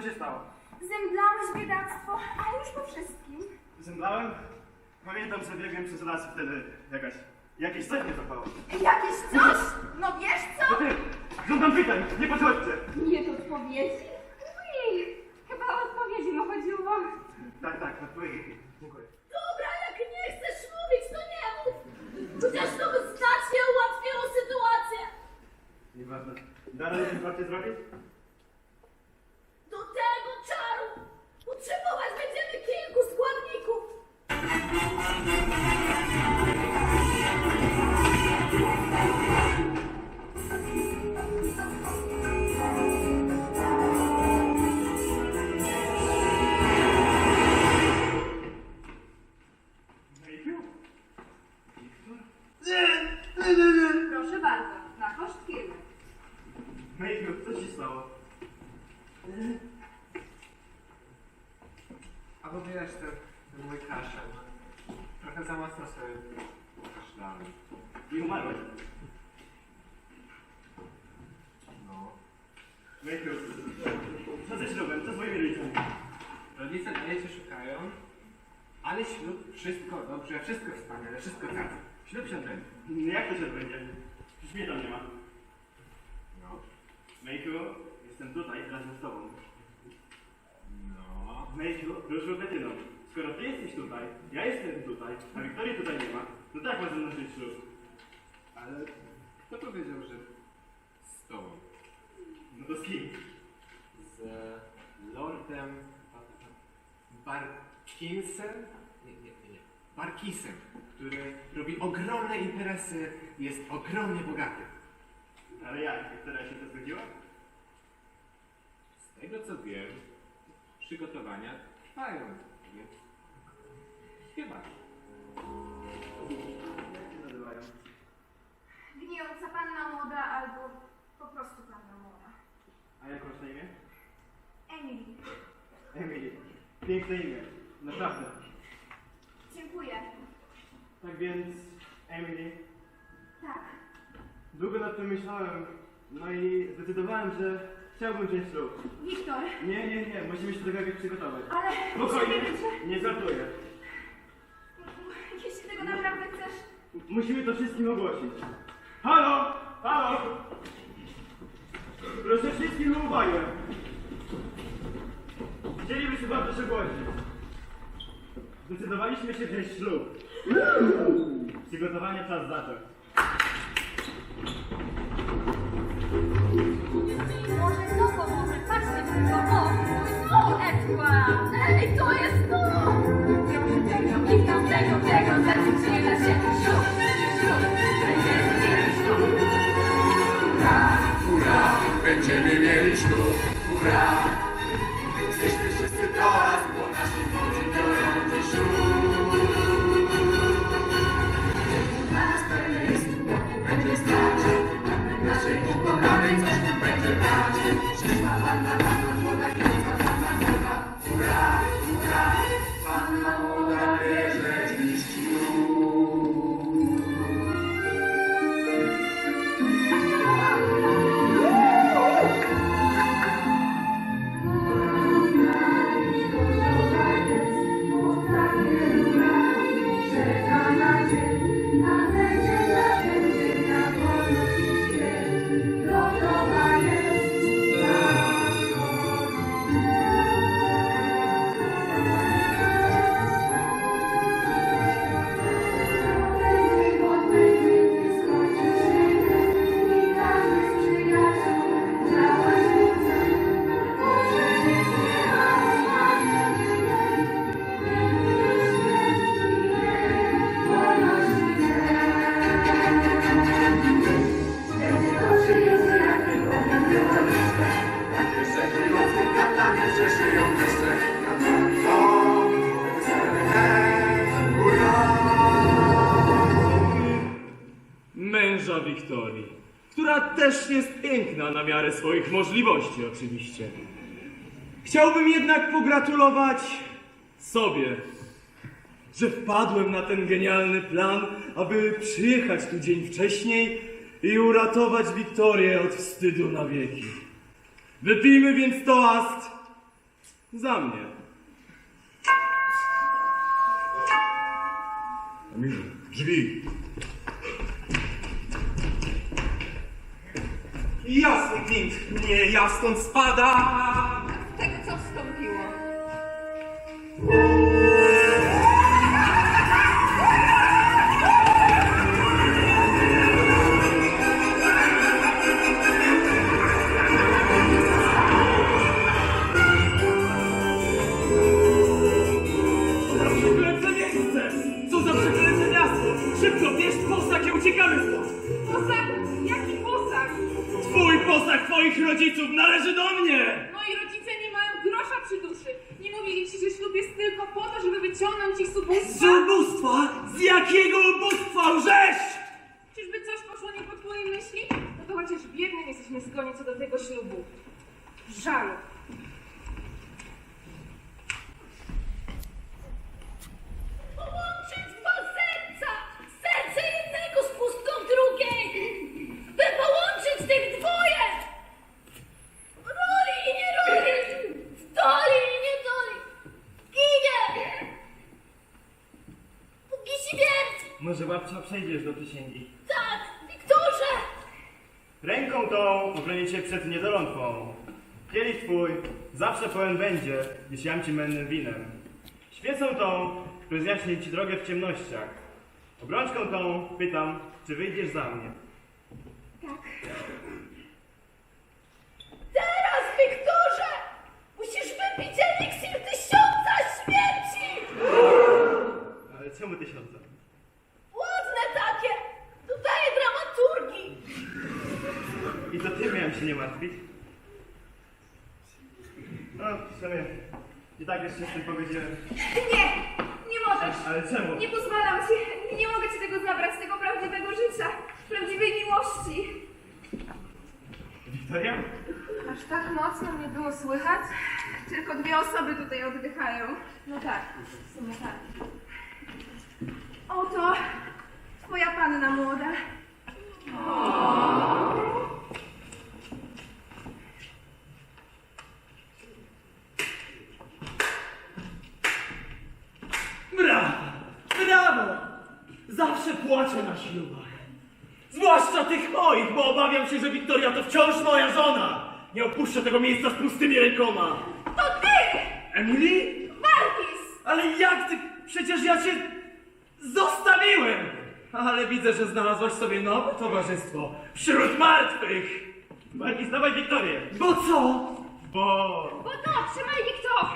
Co się stało? Zemdlałeś biedactwo, a już po wszystkim. Zemdlałem? Pamiętam, że biegłem przez las i wtedy jakaś... Jakieś coś mnie zapało. Jakieś coś! No wiesz To co? ty! Żądam pytań! Nie podchodźcie! Nie odpowiedzi? Ui, chyba o odpowiedzi mu chodziło. Tak, tak, odpowiedzi. Dziękuję. Dobra, jak nie chcesz mówić, to nie mów! Chociaż to by znacznie ułatwiło sytuację! Nieważne. Da radę ten parcie zrobić? Albo wiesz, ten, ten mój kaszel. Trochę za mocno sobie kaszlałem. I umarłeś. No. Mayfield, co ze ślubem? Co z moimi rodzicami? Rodzice dalej cię szukają, ale ślub, wszystko dobrze, wszystko wspaniale, wszystko tak. Ślub się odbędzie. Jak to się odbędzie? Przecież mnie tam nie ma. No. Mayfield, jestem tutaj razem z tobą. No. Mayfield, ruszył Betyną. Skoro ty jesteś tutaj, ja jestem tutaj, a Wiktorii tutaj nie ma, no tak ma żyć ślub. Ale kto powiedział, że z tobą? No to z kim? Z Lordem Barkinsem? Nie, nie, nie, nie. Barkisem, który robi ogromne interesy, jest ogromnie bogaty. Ale jak? Wiktoria się to zgodziła? Z tego co wiem, przygotowania trwają, więc chyba. Jak się nazywają? Gnijąca panna młoda albo po prostu panna młoda. A jak masz na imię? Emily, Emily. Piękne imię. Naprawdę. dziękuję. Tak więc, Emily, Tak, długo nad tym myślałem, no i zdecydowałem, że chciałbym wziąć ślub. Wiktor, Nie, nie, nie, musimy się do tego jakoś przygotować. ale Spokojnie, nie żartuję. jeśli tego naprawdę chcesz, Musimy to wszystkim ogłosić. Halo! Halo! Proszę wszystkim o uwagę. Chcielibyśmy wam coś ogłosić. Zdecydowaliśmy się wziąć ślub. Przygotowanie czas zacząć. Będziemy mieli ślub, hurra! Jesteśmy wszyscy teraz, bo nasi młodzi biorą dziś ślub. Następny jest, będzie stać, naszej ukochanej coś tu będzie brać. Śliczna panna, też jest piękna na miarę swoich możliwości oczywiście. Chciałbym jednak pogratulować sobie, że wpadłem na ten genialny plan, aby przyjechać tu dzień wcześniej i uratować Wiktorię od wstydu na wieki. Wypijmy więc toast Za mnie. Emilu, drzwi! Jasny gwint! Nie, ja stąd spadam! Tego co wstąpiło. Rodziców należy do mnie! Moi rodzice nie mają grosza przy duszy. Nie mówili ci, że ślub jest tylko po to, żeby wyciągnąć ich z Z ubóstwa? ubóstwa? Z jakiego ubóstwa łżeś? Czyżby coś poszło nie po twojej myśli? No to chociaż biednym jesteśmy skłonni co do tego ślubu. Żalu. Może babcia przejdziesz do przysięgi. Tak, Wiktorze! Ręką tą ochronię cię przed niedolą twą. Kielich twój zawsze pełen będzie, gdyż jam ci mennym winem. Świecą tą rozjaśni ci drogę w ciemnościach. Obrączką tą pytam, czy wyjdziesz za mnie. Teraz, Wiktorze! Musisz wypić eliksir tysiąca śmierci! Ale czemu tysiąca? Ładne takie! Dodaje dramaturgii! I to ty miałem się nie martwić? No, w sumie i tak jeszcze z tym pogodziłem. Nie! Nie możesz! Ale czemu? Nie pozwalam ci! Nie mogę ci tego zabrać, tego prawdziwego życia, prawdziwej miłości! Wiktoria? Aż tak mocno mnie było słychać? Tylko dwie osoby tutaj oddychają. No tak, w sumie tak. Oto twoja panna młoda. Brawo! Płaczę na ślubach. Zwłaszcza tych moich, bo obawiam się, że Wiktoria to wciąż moja żona. Nie opuszczę tego miejsca z pustymi rękoma. To ty! Emily? Markis! Ale jak ty? Przecież ja cię zostawiłem! Ale widzę, że znalazłaś sobie nowe towarzystwo wśród martwych. Markis, dawaj Wiktorię! Bo co? Bo... Bo to, trzymaj Wiktor!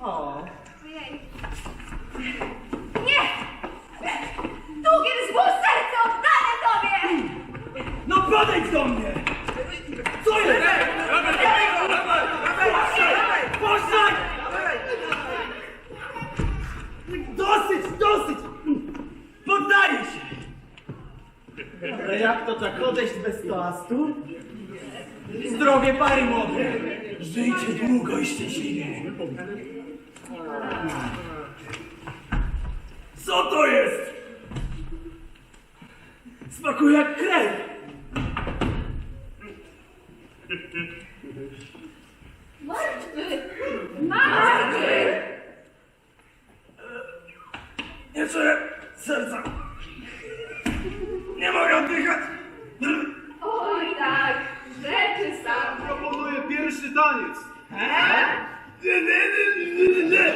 O. Ojej. Długie zło serce oddane tobie! No podejdź do mnie! Co jest? Puszczaj! Dosyć, dosyć! Poddaję się! Ale jak to tak odejść bez toastu? Zdrowie pary młode! Żyjcie długo i szczęśliwie! Co to jest? Smakuje jak krew! Martwy! Martwy! Nie czuję serca. Nie mogę oddychać. Oj tak, rzeczy sam. Proponuję pierwszy taniec! Nie, nie, nie, nie, nie.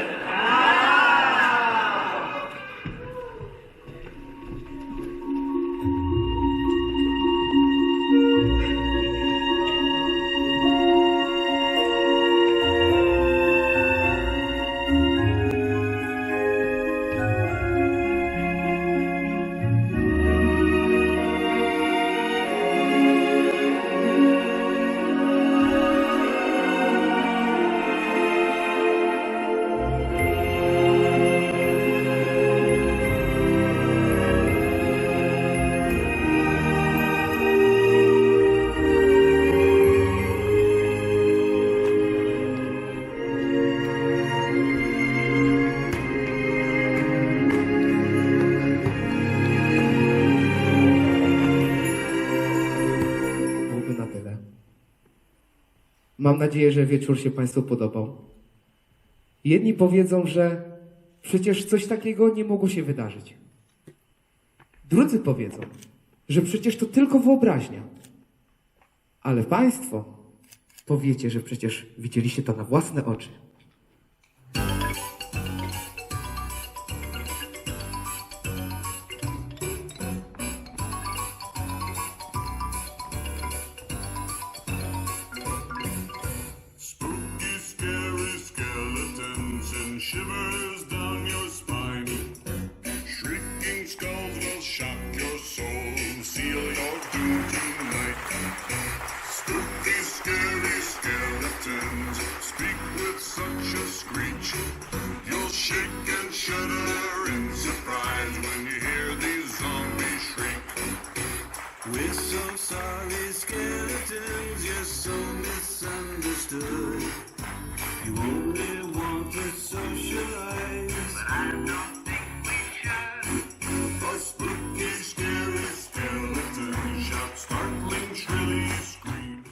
Mam nadzieję, że wieczór się Państwu podobał. Jedni powiedzą, że przecież coś takiego nie mogło się wydarzyć. Drudzy powiedzą, że przecież to tylko wyobraźnia. Ale Państwo powiecie, że przecież widzieliście to na własne oczy. understood. You only